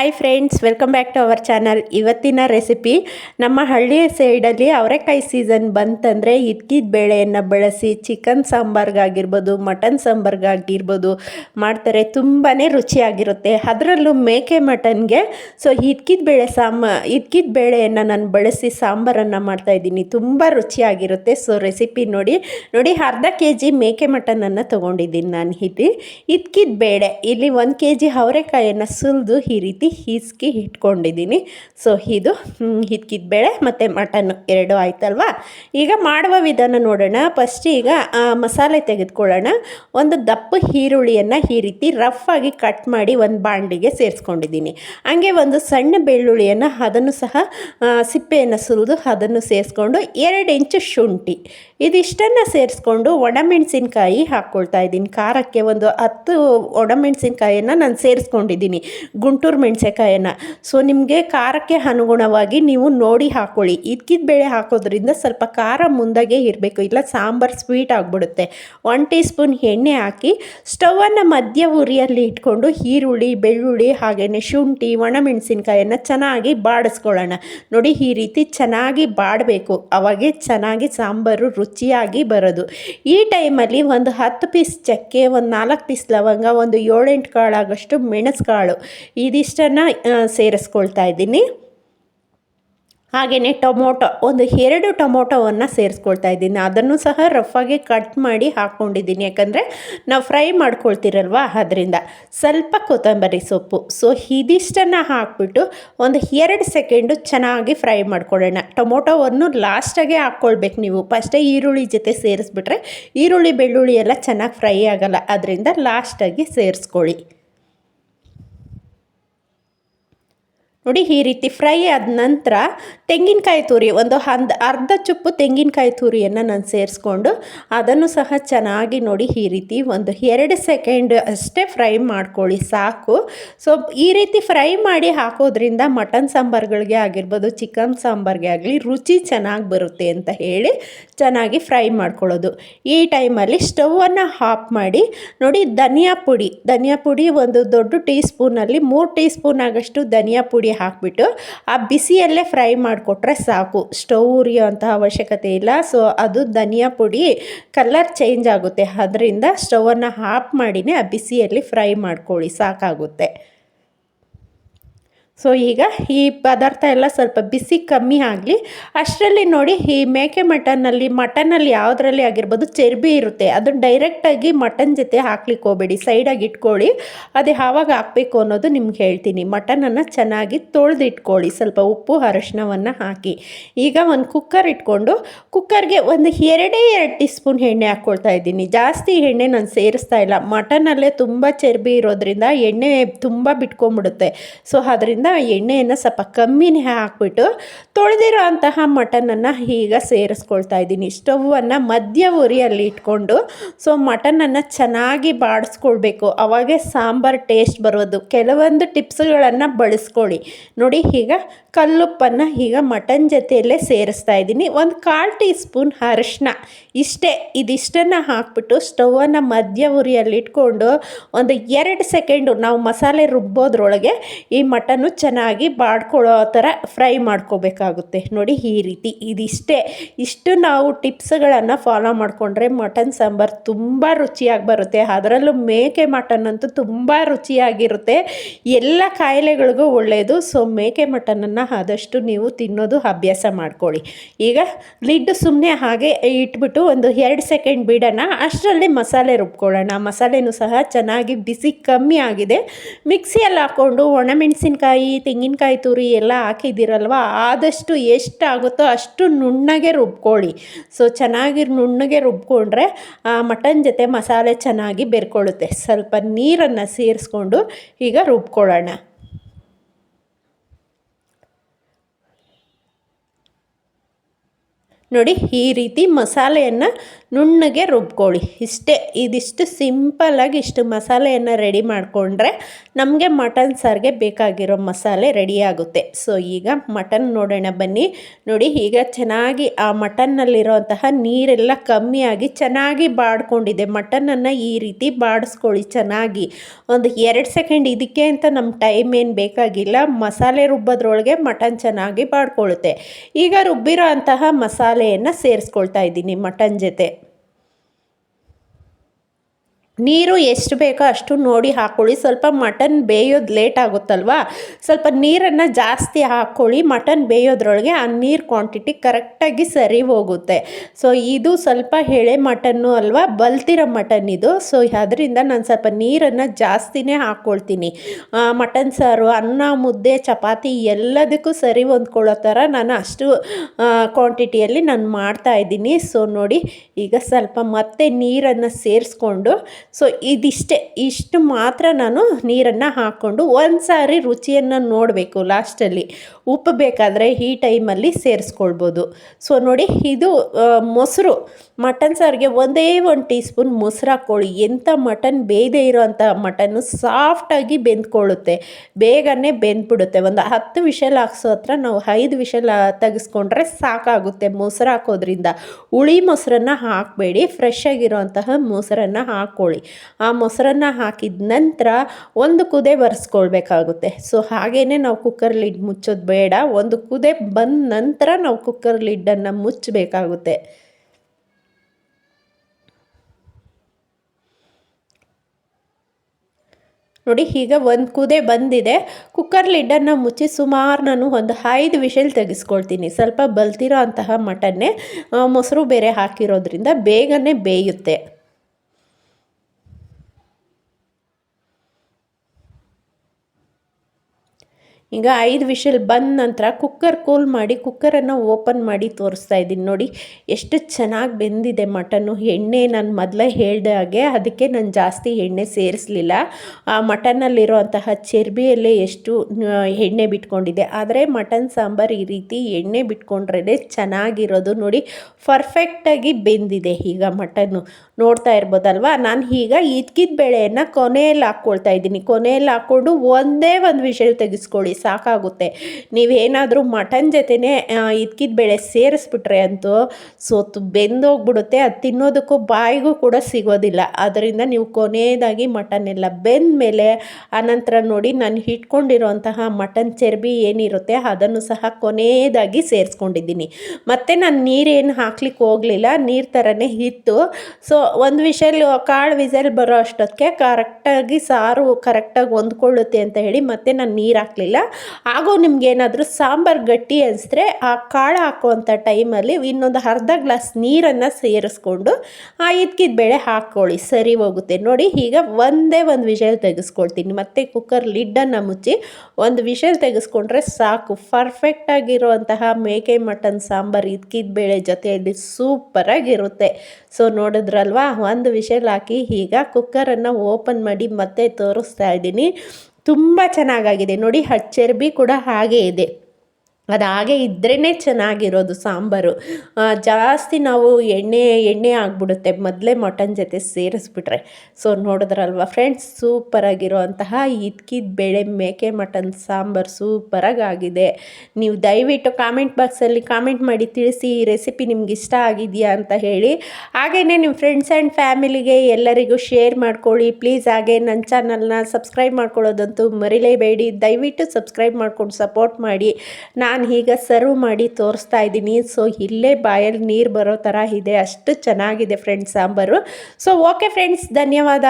Hi friends welcome back to our channel ಇವತ್ತಿನ recipe ನಮ್ಮ ಹಳ್ಳಿಯ ಸೈಡಲ್ಲಿ ಅವರೆಕಾಯಿ ಸೀಸನ್ ಬಂತಂದರೆ ಇದ್ಕಿದ ಬೇಳೆಯನ್ನು ಬಳಸಿ ಚಿಕನ್ ಸಾಂಬಾರ್ಗಾಗಿರ್ಬೋದು ಮಟನ್ ಸಾಂಬಾರ್ಗಾಗಿರ್ಬೋದು ಮಾಡ್ತಾರೆ. ತುಂಬಾ ರುಚಿಯಾಗಿರುತ್ತೆ. ಅದರಲ್ಲೂ ಮೇಕೆ ಮಟನ್ಗೆ ಸೊ ಇದ್ಕಿದ ಬೇಳೆ ಸಾಂಬ ಇದ್ಕಿದ ಬೇಳೆಯನ್ನು ನಾನು ಬಳಸಿ ಸಾಂಬಾರನ್ನು ಮಾಡ್ತಾಯಿದ್ದೀನಿ ತುಂಬ ರುಚಿಯಾಗಿರುತ್ತೆ. ಸೊ ರೆಸಿಪಿ ನೋಡಿ ನೋಡಿ ಅರ್ಧ ಕೆ ಜಿ ಮೇಕೆ ಮಟನನ್ನು ತೊಗೊಂಡಿದ್ದೀನಿ ನಾನು ಇಲ್ಲಿ. ಇದ್ಕಿದ ಬೇಳೆ, ಇಲ್ಲಿ ಒಂದು ಕೆ ಜಿ ಅವರೆಕಾಯನ್ನು ಸುಲಿದು ಈ ರೀತಿ ಹಿಸ್ಕಿ ಇಟ್ಕೊಂಡಿದ್ದೀನಿ. ಸೊ ಇದು ಹಿತ್ಕಿದ ಬೇಳೆ ಮತ್ತು ಮಟನ್ ಎರಡು ಆಯ್ತಲ್ವಾ? ಈಗ ಮಾಡುವ ವಿಧಾನ ನೋಡೋಣ. ಫಸ್ಟ್ ಈಗ ಮಸಾಲೆ ತೆಗೆದುಕೊಳ್ಳೋಣ. ಒಂದು ದಪ್ಪ ಈರುಳ್ಳಿಯನ್ನು ಈ ರೀತಿ ರಫ್ ಆಗಿ ಕಟ್ ಮಾಡಿ ಒಂದು ಬಾಂಡಿಗೆ ಸೇರಿಸ್ಕೊಂಡಿದ್ದೀನಿ. ಹಾಗೆ ಒಂದು ಸಣ್ಣ ಬೆಳ್ಳುಳ್ಳಿಯನ್ನು ಅದನ್ನು ಸಹ ಸಿಪ್ಪೆಯನ್ನು ಸುರಿದು ಅದನ್ನು ಸೇರಿಸ್ಕೊಂಡು ಎರಡು ಇಂಚು ಶುಂಠಿ. ಇದಿಷ್ಟನ್ನು ಸೇರಿಸ್ಕೊಂಡು ಒಣಮೆಣಸಿನ್ಕಾಯಿ ಹಾಕ್ಕೊಳ್ತಾ ಇದ್ದೀನಿ. ಖಾರಕ್ಕೆ ಒಂದು ಹತ್ತು ಒಣಮೆಣಸಿನ್ಕಾಯಿಯನ್ನು ನಾನು ಸೇರಿಸ್ಕೊಂಡಿದ್ದೀನಿ. ಗುಂಟೂರು ಮೆಣಸೆಕಾಯನ್ನು ಸೊ ನಿಮಗೆ ಖಾರಕ್ಕೆ ಅನುಗುಣವಾಗಿ ನೀವು ನೋಡಿ ಹಾಕ್ಕೊಳ್ಳಿ ಇದ್ಕಿದ ಬೇಳೆ ಹಾಕೋದ್ರಿಂದ ಸ್ವಲ್ಪ ಖಾರ ಮುಂದಾಗೆ ಇರಬೇಕು. ಇಲ್ಲ ಸಾಂಬಾರು ಸ್ವೀಟ್ ಆಗಿಬಿಡುತ್ತೆ. ಒನ್ ಟೀ ಸ್ಪೂನ್ ಎಣ್ಣೆ ಹಾಕಿ ಸ್ಟವನ್ನು ಮಧ್ಯ ಉರಿಯಲ್ಲಿ ಇಟ್ಕೊಂಡು ಈರುಳ್ಳಿ, ಬೆಳ್ಳುಳ್ಳಿ ಹಾಗೆಯೇ ಶುಂಠಿ, ಒಣಮೆಣಸಿನ್ಕಾಯನ್ನು ಚೆನ್ನಾಗಿ ಬಾಡಿಸ್ಕೊಳ್ಳೋಣ. ನೋಡಿ ಈ ರೀತಿ ಚೆನ್ನಾಗಿ ಬಾಡಬೇಕು. ಅವಾಗೆ ಚೆನ್ನಾಗಿ ಸಾಂಬಾರು ರುಚಿಯಾಗಿ ಬರೋದು. ಈ ಟೈಮಲ್ಲಿ ಒಂದು ಹತ್ತು ಪೀಸ್ ಚಕ್ಕೆ, ಒಂದು ನಾಲ್ಕು ಪೀಸ್ ಲವಂಗ, ಒಂದು ಏಳೆಂಟು ಕಾಳಾಗಷ್ಟು ಮೆಣಸು ಕಾಳು ಇದಿಷ್ಟನ್ನು ಸೇರಿಸ್ಕೊಳ್ತಾ ಇದ್ದೀನಿ. ಹಾಗೆಯೇ ಟೊಮೊಟೊ, ಒಂದು ಎರಡು ಟೊಮೊಟೊವನ್ನು ಸೇರಿಸ್ಕೊಳ್ತಾ ಇದ್ದೀನಿ. ಅದನ್ನು ಸಹ ರಫಾಗಿ ಕಟ್ ಮಾಡಿ ಹಾಕ್ಕೊಂಡಿದ್ದೀನಿ. ಯಾಕಂದರೆ ನಾವು ಫ್ರೈ ಮಾಡ್ಕೊಳ್ತಿರಲ್ವ? ಅದರಿಂದ ಸ್ವಲ್ಪ ಕೊತ್ತಂಬರಿ ಸೊಪ್ಪು. ಸೊ ಇದಿಷ್ಟನ್ನು ಹಾಕ್ಬಿಟ್ಟು ಒಂದು ಎರಡು ಸೆಕೆಂಡು ಚೆನ್ನಾಗಿ ಫ್ರೈ ಮಾಡ್ಕೊಳ್ಳೋಣ. ಟೊಮೊಟೊವನ್ನು ಲಾಸ್ಟಾಗೆ ಹಾಕ್ಕೊಳ್ಬೇಕು ನೀವು. ಫಸ್ಟೇ ಈರುಳ್ಳಿ ಜೊತೆ ಸೇರಿಸ್ಬಿಟ್ರೆ ಈರುಳ್ಳಿ, ಬೆಳ್ಳುಳ್ಳಿ ಎಲ್ಲ ಚೆನ್ನಾಗಿ ಫ್ರೈ ಆಗೋಲ್ಲ. ಅದರಿಂದ ಲಾಸ್ಟಾಗಿ ಸೇರಿಸ್ಕೊಳ್ಳಿ. ನೋಡಿ ಈ ರೀತಿ ಫ್ರೈ ಆದ ನಂತರ ತೆಂಗಿನಕಾಯಿ ತುರಿ, ಒಂದು ಹಂದ್ ಅರ್ಧ ಚುಪ್ಪು ತೆಂಗಿನಕಾಯಿ ತುರಿಯನ್ನು ನಾನು ಸೇರಿಸ್ಕೊಂಡು ಅದನ್ನು ಸಹ ಚೆನ್ನಾಗಿ ನೋಡಿ ಈ ರೀತಿ ಒಂದು ಎರಡು ಸೆಕೆಂಡ್ ಅಷ್ಟೇ ಫ್ರೈ ಮಾಡ್ಕೊಳ್ಳಿ, ಸಾಕು. ಸೊ, ಈ ರೀತಿ ಫ್ರೈ ಮಾಡಿ ಹಾಕೋದ್ರಿಂದ ಮಟನ್ ಸಾಂಬಾರ್ಗಳಿಗೆ ಆಗಿರ್ಬೋದು, ಚಿಕನ್ ಸಾಂಬಾರ್ಗೆ ಆಗಲಿ ರುಚಿ ಚೆನ್ನಾಗಿ ಬರುತ್ತೆ ಅಂತ ಹೇಳಿ ಚೆನ್ನಾಗಿ ಫ್ರೈ ಮಾಡ್ಕೊಳ್ಳೋದು. ಈ ಟೈಮಲ್ಲಿ ಸ್ಟವನ್ನು ಹಾಫ್ ಮಾಡಿ ನೋಡಿ ಧನಿಯಾ ಪುಡಿ ಧನಿಯಾ ಪುಡಿ ಒಂದು ದೊಡ್ಡ ಟೀ ಸ್ಪೂನಲ್ಲಿ ಮೂರು ಟೀ ಸ್ಪೂನ್ ಆಗಷ್ಟು ಧನಿಯಾ ಪುಡಿ ಹಾಕಿಬಿಟ್ಟು ಆ ಬಿಸಿಯಲ್ಲೇ ಫ್ರೈ ಮಾಡಿಕೊಟ್ರೆ ಸಾಕು. ಸ್ಟವ್ ಉರಿಯೋಂತಹ ಅವಶ್ಯಕತೆ ಇಲ್ಲ. ಸೊ ಅದು ಧನಿಯಾ ಪುಡಿ ಕಲರ್ ಚೇಂಜ್ ಆಗುತ್ತೆ. ಅದರಿಂದ ಸ್ಟೌವನ್ನು ಆಫ್ ಮಾಡಿನೇ ಆ ಬಿಸಿಯಲ್ಲಿ ಫ್ರೈ ಮಾಡ್ಕೊಳ್ಳಿ. ಸಾಕಾಗುತ್ತೆ. ಸೊ ಈಗ ಈ ಪದಾರ್ಥ ಎಲ್ಲ ಸ್ವಲ್ಪ ಬಿಸಿ, ಕಮ್ಮಿ ಆಗಲಿ, ಅಷ್ಟರಲ್ಲಿ ನೋಡಿ ಈ ಮೇಕೆ ಮಟನ್ನಲ್ಲಿ ಮಟನಲ್ಲಿ ಯಾವುದರಲ್ಲಿ ಆಗಿರ್ಬೋದು ಚರ್ಬಿ ಇರುತ್ತೆ. ಅದನ್ನು ಡೈರೆಕ್ಟಾಗಿ ಮಟನ್ ಜೊತೆ ಹಾಕ್ಲಿಕ್ಕೆ ಹೋಗಬೇಡಿ. ಸೈಡಾಗಿ ಇಟ್ಕೊಳ್ಳಿ. ಅದು ಯಾವಾಗ ಹಾಕಬೇಕು ಅನ್ನೋದು ನಿಮ್ಗೆ ಹೇಳ್ತೀನಿ. ಮಟನನ್ನು ಚೆನ್ನಾಗಿ ತೊಳೆದಿಟ್ಕೊಳ್ಳಿ. ಸ್ವಲ್ಪ ಉಪ್ಪು ಅರಶಿನವನ್ನು ಹಾಕಿ. ಈಗ ಒಂದು ಕುಕ್ಕರ್ ಇಟ್ಕೊಂಡು ಕುಕ್ಕರ್ಗೆ ಒಂದು ಎರಡೇ ಎರಡು ಟೀ ಸ್ಪೂನ್ ಎಣ್ಣೆ ಹಾಕ್ಕೊಳ್ತಾ ಇದ್ದೀನಿ. ಜಾಸ್ತಿ ಎಣ್ಣೆ ನಾನು ಸೇರಿಸ್ತಾ ಇಲ್ಲ. ಮಟನಲ್ಲೇ ತುಂಬ ಚರ್ಬಿ ಇರೋದ್ರಿಂದ ಎಣ್ಣೆ ತುಂಬ ಬಿಟ್ಕೊಂಬಿಡುತ್ತೆ ಸೊ ಅದರಿಂದ ಎಣ್ಣೆಯನ್ನು ಸ್ವಲ್ಪ ಕಮ್ಮಿನೇ ಹಾಕ್ಬಿಟ್ಟು ತೊಳೆದಿರೋ ಅಂತಹ ಮಟನನ್ನು ಈಗ ಸೇರಿಸ್ಕೊಳ್ತಾ ಇದ್ದೀನಿ. ಸ್ಟವನ್ನು ಮಧ್ಯ ಉರಿಯಲ್ಲಿ ಇಟ್ಕೊಂಡು ಸೊ ಮಟನನ್ನು ಚೆನ್ನಾಗಿ ಬಾಡಿಸ್ಕೊಳ್ಬೇಕು. ಅವಾಗೆ ಸಾಂಬಾರು ಟೇಸ್ಟ್ ಬರೋದು. ಕೆಲವೊಂದು ಟಿಪ್ಸ್ಗಳನ್ನು ಬಳಸ್ಕೊಳ್ಳಿ. ನೋಡಿ, ಈಗ ಕಲ್ಲುಪ್ಪನ್ನು ಈಗ ಮಟನ್ ಜೊತೆಯಲ್ಲೇ ಸೇರಿಸ್ತಾ ಇದ್ದೀನಿ. ಒಂದು ಕಾಲು ಟೀ ಸ್ಪೂನ್ ಅರಿಶಿನ ಇಷ್ಟೇ, ಇದಿಷ್ಟನ್ನು ಹಾಕ್ಬಿಟ್ಟು ಸ್ಟವನ್ನು ಮಧ್ಯ ಉರಿಯಲ್ಲಿ ಇಟ್ಕೊಂಡು ಒಂದು ಎರಡು ಸೆಕೆಂಡು ನಾವು ಮಸಾಲೆ ರುಬ್ಬೋದ್ರೊಳಗೆ ಈ ಮಟನ್ನು ಚೆನ್ನಾಗಿ ಬಾಡ್ಕೊಳ್ಳೋ ಥರ ಫ್ರೈ ಮಾಡ್ಕೋಬೇಕಾಗುತ್ತೆ. ನೋಡಿ ಈ ರೀತಿ ಇದಿಷ್ಟೇ. ಇಷ್ಟು ನಾವು ಟಿಪ್ಸ್ಗಳನ್ನು ಫಾಲೋ ಮಾಡಿಕೊಂಡ್ರೆ ಮಟನ್ ಸಾಂಬಾರು ತುಂಬ ರುಚಿಯಾಗಿ ಬರುತ್ತೆ. ಅದರಲ್ಲೂ ಮೇಕೆ ಮಟನ್ ಅಂತೂ ತುಂಬ ರುಚಿಯಾಗಿರುತ್ತೆ. ಎಲ್ಲ ಕಾಯಿಲೆಗಳಿಗೂ ಒಳ್ಳೆಯದು ಸೊ, ಮೇಕೆ ಮಟನನ್ನು ಆದಷ್ಟು ನೀವು ತಿನ್ನೋದು ಅಭ್ಯಾಸ ಮಾಡ್ಕೊಳ್ಳಿ. ಈಗ ಲಿಡ್ ಸುಮ್ಮನೆ ಹಾಗೆ ಇಟ್ಬಿಟ್ಟು ಒಂದು ಎರಡು ಸೆಕೆಂಡ್ ಬಿಡೋಣ. ಅಷ್ಟರಲ್ಲಿ ಮಸಾಲೆ ರುಬ್ಕೊಳ್ಳೋಣ. ಮಸಾಲೆನೂ ಸಹ ಚೆನ್ನಾಗಿ ಬಿಸಿ ಕಮ್ಮಿ ಆಗಿದೆ. ಮಿಕ್ಸಿಯಲ್ಲಿ ಹಾಕ್ಕೊಂಡು ಒಣಮೆಣಸಿನ್ಕಾಯಿ ತೆಂಗಿನಕಾಯಿ ತುರಿ ಎಲ್ಲ ಹಾಕಿದ್ದೀರಲ್ವ? ಆದಷ್ಟು ಎಷ್ಟಾಗುತ್ತೋ ಅಷ್ಟು ನುಣ್ಣಗೆ ರುಬ್ಕೊಳ್ಳಿ. ಸೊ ಚೆನ್ನಾಗಿ ನುಣ್ಣಗೆ ರುಬ್ಕೊಂಡ್ರೆ, ಆ ಮಟನ್ ಜೊತೆ ಮಸಾಲೆ ಚೆನ್ನಾಗಿ ಬೆರ್ಕೊಳ್ಳುತ್ತೆ. ಸ್ವಲ್ಪ ನೀರನ್ನು ಸೇರಿಸ್ಕೊಂಡು ಈಗ ರುಬ್ಕೊಳ್ಳೋಣ. ನೋಡಿ, ಈ ರೀತಿ ಮಸಾಲೆಯನ್ನು ನುಣ್ಣಗೆ ರುಬ್ಕೊಳ್ಳಿ. ಇಷ್ಟೇ, ಇದಿಷ್ಟು ಸಿಂಪಲಾಗಿ ಇಷ್ಟು ಮಸಾಲೆಯನ್ನು ರೆಡಿ ಮಾಡಿಕೊಂಡ್ರೆ ನಮಗೆ ಮಟನ್ ಸಾರಿಗೆ ಬೇಕಾಗಿರೋ ಮಸಾಲೆ ರೆಡಿಯಾಗುತ್ತೆ ಸೊ ಈಗ ಮಟನ್ ನೋಡೋಣ ಬನ್ನಿ. ನೋಡಿ, ಈಗ ಚೆನ್ನಾಗಿ ಆ ಮಟನ್ನಲ್ಲಿರೋಂತಹ ನೀರೆಲ್ಲ ಕಮ್ಮಿಯಾಗಿ ಚೆನ್ನಾಗಿ ಬಾಡ್ಕೊಂಡಿದೆ. ಮಟನನ್ನು ಈ ರೀತಿ ಬಾಡಿಸ್ಕೊಳ್ಳಿ ಚೆನ್ನಾಗಿ. ಒಂದು ಎರಡು ಸೆಕೆಂಡ್ ಇದಕ್ಕೆ ಅಂತ ನಮ್ಮ ಟೈಮ್ ಏನು ಬೇಕಾಗಿಲ್ಲ. ಮಸಾಲೆ ರುಬ್ಬೋದ್ರೊಳಗೆ ಮಟನ್ ಚೆನ್ನಾಗಿ ಬಾಡ್ಕೊಳ್ಳುತ್ತೆ. ಈಗ ರುಬ್ಬಿರೋ ಅಂತಹ ಮಸಾಲೆಯನ್ನು ಸೇರಿಸ್ಕೊಳ್ತಾ ಇದ್ದೀನಿ ಮಟನ್ ಜೊತೆ. ನೀರು ಎಷ್ಟು ಬೇಕೋ ಅಷ್ಟು ನೋಡಿ ಹಾಕ್ಕೊಳ್ಳಿ ಸ್ವಲ್ಪ ಮಟನ್ ಬೇಯೋದು ಲೇಟ್ ಆಗುತ್ತಲ್ವಾ? ಸ್ವಲ್ಪ ನೀರನ್ನು ಜಾಸ್ತಿ ಹಾಕ್ಕೊಳ್ಳಿ ಮಟನ್ ಬೇಯೋದ್ರೊಳಗೆ ಆ ನೀರು ಕ್ವಾಂಟಿಟಿ ಕರೆಕ್ಟಾಗಿ ಸರಿ ಹೋಗುತ್ತೆ. ಸೊ ಇದು ಸ್ವಲ್ಪ ಹೇಳೆ ಮಟನ್ನು ಅಲ್ವಾ? ಬಲ್ತಿರೋ ಮಟನ್ ಇದು. ಸೊ ಅದರಿಂದ ನಾನು ಸ್ವಲ್ಪ ನೀರನ್ನು ಜಾಸ್ತಿನೇ ಹಾಕ್ಕೊಳ್ತೀನಿ ಮಟನ್ ಸಾರು, ಅನ್ನ, ಮುದ್ದೆ, ಚಪಾತಿ ಎಲ್ಲದಕ್ಕೂ ಸರಿ ಹೊಂದ್ಕೊಳ್ಳೋ ಥರ ನಾನು ಅಷ್ಟು ಕ್ವಾಂಟಿಟಿಯಲ್ಲಿ ನಾನು ಮಾಡ್ತಾ ಇದ್ದೀನಿ. ಸೊ ನೋಡಿ, ಈಗ ಸ್ವಲ್ಪ ಮತ್ತೆ ನೀರನ್ನು ಸೇರಿಸ್ಕೊಂಡು ಸೊ ಇದಿಷ್ಟೇ, ಇಷ್ಟು ಮಾತ್ರ ನಾನು ನೀರನ್ನು ಹಾಕ್ಕೊಂಡು ಒಂದು ಸಾರಿ ರುಚಿಯನ್ನು ನೋಡಬೇಕು ಲಾಸ್ಟಲ್ಲಿ. ಉಪ್ಪು ಬೇಕಾದರೆ ಈ ಟೈಮಲ್ಲಿ ಸೇರಿಸ್ಕೊಳ್ಬೋದು. ಸೊ ನೋಡಿ, ಇದು ಮೊಸರು. ಮಟನ್ ಸಾರಿಗೆ ಒಂದೇ ಒಂದು ಟೀ ಸ್ಪೂನ್ ಮೊಸರು ಹಾಕ್ಕೊಳ್ಳಿ. ಎಂಥ ಮಟನ್ ಬೇಯದೇ ಇರೋವಂಥ ಮಟನ್ನು ಸಾಫ್ಟಾಗಿ ಬೆಂದ್ಕೊಳ್ಳುತ್ತೆ. ಬೇಗನೆ ಬೆಂದ್ಬಿಡುತ್ತೆ. ಒಂದು ಹತ್ತು ವಿಷಲ್ ಹಾಕ್ಸೋ ಹತ್ರ ನಾವು ಐದು ವಿಷಲ್ ತೆಗೆಸ್ಕೊಂಡ್ರೆ ಸಾಕಾಗುತ್ತೆ ಮೊಸರು ಹಾಕೋದ್ರಿಂದ. ಹುಳಿ ಮೊಸರನ್ನು ಹಾಕಬೇಡಿ. ಫ್ರೆಶ್ ಆಗಿರೋಂತಹ ಮೊಸರನ್ನು ಹಾಕ್ಕೊಳ್ಳಿ. ಆ ಮೊಸರನ್ನು ಹಾಕಿದ ನಂತರ ಒಂದು ಕುದೆ ಬರೆಸ್ಕೊಳ್ಬೇಕಾಗುತ್ತೆ. ಸೊ ಹಾಗೇ ನಾವು ಕುಕ್ಕರ್ ಲಿಡ್ ಮುಚ್ಚೋದು ಬೇಡ. ಒಂದು ಕುದೆ ಬಂದ ನಂತರ ನಾವು ಕುಕ್ಕರ್ ಲಿಡ್ಡನ್ನು ಮುಚ್ಚಬೇಕಾಗುತ್ತೆ. ನೋಡಿ, ಈಗ ಒಂದು ಕುದೆ ಬಂದಿದೆ. ಕುಕ್ಕರ್ ಲಿಡ್ಡನ್ನು ಮುಚ್ಚಿ ಸುಮಾರು ನಾನು ಒಂದು ಐದು ವಿಷಲ್ ತೆಗೆಸ್ಕೊಳ್ತೀನಿ. ಸ್ವಲ್ಪ ಬಲ್ತಿರೋ ಅಂತಹ ಮಟನ್ನೇ ಮೊಸರು ಬೇರೆ ಹಾಕಿರೋದ್ರಿಂದ ಬೇಗನೆ ಬೇಯುತ್ತೆ. ಈಗ ಐದು ವಿಷಲ್ ಬಂದ ನಂತರ ಕುಕ್ಕರ್ ಕೂಲ್ ಮಾಡಿ ಕುಕ್ಕರನ್ನು ಓಪನ್ ಮಾಡಿ ತೋರಿಸ್ತಾ ಇದ್ದೀನಿ. ನೋಡಿ, ಎಷ್ಟು ಚೆನ್ನಾಗಿ ಬೆಂದಿದೆ ಮಟನ್ನು. ಎಣ್ಣೆ ನಾನು ಮೊದಲೇ ಹೇಳಿದೆ ಹಾಗೆ, ಅದಕ್ಕೆ ನಾನು ಜಾಸ್ತಿ ಎಣ್ಣೆ ಸೇರಿಸಲಿಲ್ಲ. ಆ ಮಟನ್ನಲ್ಲಿರುವಂತಹ ಚರ್ಬಿಯಲ್ಲೇ ಎಷ್ಟು ಎಣ್ಣೆ ಬಿಟ್ಕೊಂಡಿದೆ ಆದರೆ ಮಟನ್ ಸಾಂಬಾರು ಈ ರೀತಿ ಎಣ್ಣೆ ಬಿಟ್ಕೊಂಡ್ರೇ ಚೆನ್ನಾಗಿರೋದು. ನೋಡಿ ಪರ್ಫೆಕ್ಟಾಗಿ ಬೆಂದಿದೆ ಈಗ ಮಟನ್ನು. ನೋಡ್ತಾ ಇರ್ಬೋದಲ್ವಾ? ನಾನು ಈಗ ಇದ್ಕಿದ ಬೆಳೆಯನ್ನು ಕೊನೆಯಲ್ಲಿ ಹಾಕ್ಕೊಳ್ತಾ ಇದ್ದೀನಿ. ಕೊನೆಯಲ್ಲಿ ಹಾಕ್ಕೊಂಡು ಒಂದೇ ಒಂದು ವಿಷಲ್ ತೆಗೆಸ್ಕೊಳ್ಳಿ. ಸಾಕಾಗುತ್ತೆ. ನೀವೇನಾದರೂ ಮಟನ್ ಜೊತೆನೇ ಇದ್ಕಿದ ಬೇಳೆ ಸೇರಿಸ್ಬಿಟ್ರೆ ಅಂತೂ ಸೋತು ಬೆಂದೋಗ್ಬಿಡುತ್ತೆ. ಅದು ತಿನ್ನೋದಕ್ಕೂ ಬಾಯಿಗೂ ಕೂಡ ಸಿಗೋದಿಲ್ಲ. ಅದರಿಂದ ನೀವು ಕೊನೆಯದಾಗಿ ಮಟನ್ ಎಲ್ಲ ಬೆಂದ ಮೇಲೆ ಆನಂತರ ನೋಡಿ ನಾನು ಇಟ್ಕೊಂಡಿರೋಂತಹ ಮಟನ್ ಚರ್ಬಿ ಏನಿರುತ್ತೆ ಅದನ್ನು ಸಹ ಕೊನೆಯದಾಗಿ ಸೇರಿಸ್ಕೊಂಡಿದ್ದೀನಿ. ಮತ್ತು ನಾನು ನೀರೇನು ಹಾಕ್ಲಿಕ್ಕೆ ಹೋಗಲಿಲ್ಲ. ನೀರು ಥರನೇ ಇತ್ತು ಸೊ, ಒಂದು ವಿಷಲ್, ಕಾಳು ವಿಸಲ್ ಬರೋ ಅಷ್ಟೊತ್ತಿಗೆ ಕರೆಕ್ಟಾಗಿ ಸಾರು ಕರೆಕ್ಟಾಗಿ ಹೊಂದ್ಕೊಳ್ಳುತ್ತೆ ಅಂತ ಹೇಳಿ ಮತ್ತೆ ನಾನು ನೀರು ಹಾಕಲಿಲ್ಲ. ಹಾಗೂ ನಿಮ್ಗೇನಾದರೂ ಸಾಂಬಾರು ಗಟ್ಟಿ ಅನಿಸಿದ್ರೆ ಆ ಕಾಳು ಹಾಕುವಂಥ ಟೈಮಲ್ಲಿ ಇನ್ನೊಂದು ಅರ್ಧ ಗ್ಲಾಸ್ ನೀರನ್ನು ಸೇರಿಸ್ಕೊಂಡು ಆ ಇದ್ಕಿದ ಬೇಳೆ ಹಾಕ್ಕೊಳ್ಳಿ ಸರಿ ಹೋಗುತ್ತೆ. ನೋಡಿ, ಈಗ ಒಂದೇ ಒಂದು ವಿಷಲ್ ತೆಗೆಸ್ಕೊಳ್ತೀನಿ. ಮತ್ತು ಕುಕ್ಕರ್ ಲಿಡ್ಡನ್ನು ಮುಚ್ಚಿ ಒಂದು ವಿಷಲ್ ತೆಗೆಸ್ಕೊಂಡ್ರೆ ಸಾಕು. ಪರ್ಫೆಕ್ಟಾಗಿರುವಂತಹ ಮೇಕೆ ಮಟನ್ ಸಾಂಬಾರು ಇದ್ಕಿದ ಬೇಳೆ ಜೊತೆಯಲ್ಲಿ ಸೂಪರಾಗಿರುತ್ತೆ ಸೊ ನೋಡಿದ್ರಲ್ವಾ? ಒಂದು ವಿಷಲ್ ಹಾಕಿ ಈಗ ಕುಕ್ಕರನ್ನು ಓಪನ್ ಮಾಡಿ ಮತ್ತೆ ತೋರಿಸ್ತಾ ಇದ್ದೀನಿ. ತುಂಬ ಚೆನ್ನಾಗಾಗಿದೆ. ನೋಡಿ ಹಚ್ಚೆರ್ಬಿ ಕೂಡ ಹಾಗೆ ಇದೆ. ಅದು ಹಾಗೆ ಇದ್ರೇ ಚೆನ್ನಾಗಿರೋದು ಸಾಂಬಾರು. ಜಾಸ್ತಿ ನಾವು ಎಣ್ಣೆ ಎಣ್ಣೆ ಆಗಿಬಿಡುತ್ತೆ. ಮೊದಲೇ ಮಟನ್ ಜೊತೆ ಸೇರಿಸ್ಬಿಟ್ರೆ. ಸೊ ನೋಡಿದ್ರಲ್ವ ಫ್ರೆಂಡ್ಸ್ ಸೂಪರಾಗಿರೋ ಅಂತಹ ಇದ್ಕಿದ ಬೇಳೆ ಮೇಕೆ ಮಟನ್ ಸಾಂಬಾರು ಸೂಪರಾಗಿ ಆಗಿದೆ ನೀವು ದಯವಿಟ್ಟು ಕಾಮೆಂಟ್ ಬಾಕ್ಸಲ್ಲಿ ಕಾಮೆಂಟ್ ಮಾಡಿ ತಿಳಿಸಿ ಈ ರೆಸಿಪಿ ನಿಮ್ಗೆ ಇಷ್ಟ ಆಗಿದೆಯಾ ಅಂತ ಹೇಳಿ. ಹಾಗೆಯೇ ನಿಮ್ಮ ಫ್ರೆಂಡ್ಸ್ ಆ್ಯಂಡ್ ಫ್ಯಾಮಿಲಿಗೆ ಎಲ್ಲರಿಗೂ ಶೇರ್ ಮಾಡ್ಕೊಳ್ಳಿ. ಪ್ಲೀಸ್ ಹಾಗೆ ನನ್ನ ಚಾನಲ್ನ ಸಬ್ಸ್ಕ್ರೈಬ್ ಮಾಡ್ಕೊಳ್ಳೋದಂತೂ ಮರಿಲೇಬೇಡಿ. ದಯವಿಟ್ಟು ಸಬ್ಸ್ಕ್ರೈಬ್ ಮಾಡ್ಕೊಂಡು ಸಪೋರ್ಟ್ ಮಾಡಿ. ನಾನು ನಾನು ಈಗ ಸರ್ವ್ ಮಾಡಿ ತೋರಿಸ್ತಾ ಇದ್ದೀನಿ. ಸೊ ಇಲ್ಲೇ ಬಾಯಲ್ಲಿ ನೀರು ಬರೋ ಥರ ಇದೆ. ಅಷ್ಟು ಚೆನ್ನಾಗಿದೆ friends sambar. So okay friends ಧನ್ಯವಾದ.